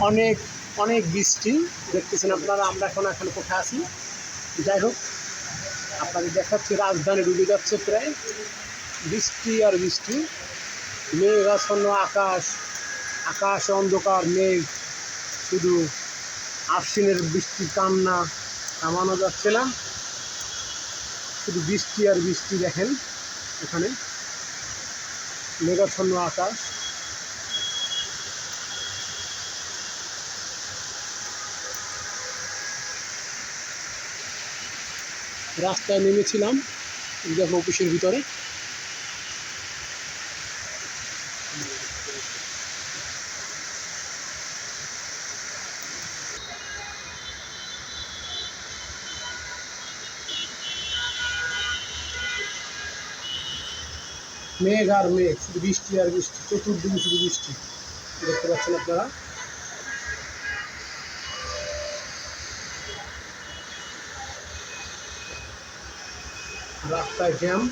অনেক অনেক বৃষ্টি। দেখতেছেন আপনারা, আমরা এখন এখন কোথায় আছি? যাই হোক, আপনাদের দেখাচ্ছি রাজধানী ডুবে যাচ্ছে প্রায় বৃষ্টি আর বৃষ্টি। মেঘাচ্ছন্ন আকাশ আকাশ অন্ধকার, মেঘ। শুধু আশ্বিনের বৃষ্টির কান্না থামানো যাচ্ছে না। শুধু বৃষ্টি আর বৃষ্টি দেখেন এখানে। মেঘাচ্ছন্ন আকাশ। রাস্তায় নেমেছিলাম দেখো অফিসের ভিতরে। মেঘ আর মেঘ, শুধু বৃষ্টি আর বৃষ্টি, চতুর্দিকে শুধু বৃষ্টি। দেখতে পাচ্ছেন আপনারা? রাস্তায় জ্যাম,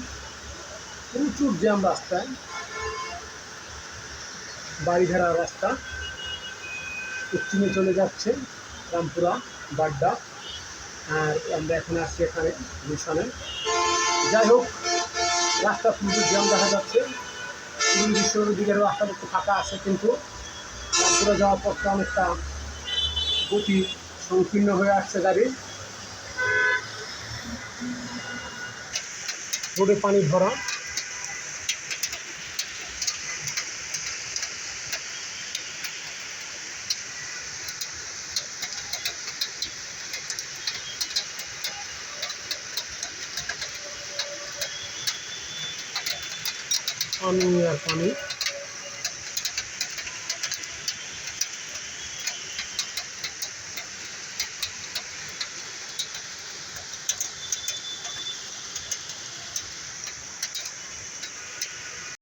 প্রচুর জ্যাম রাস্তায়। বাড়িধারা রাস্তা, পশ্চিমে চলে যাচ্ছে রামপুরা, বাড্ডা। আর আমরা এখন আসছি এখানে মিশনে যাই হোক, রাস্তা প্রচুর জ্যাম দেখা যাচ্ছে। পুরী বিশ্বর দিকের রাস্তা একটু ফাঁকা আছে কিন্তু রামপুরা যাওয়ার পথটা অনেকটা গতি সংকীর্ণ হয়ে আসছে গাড়ির। রোডে পানি ভরা পানি আর পানি।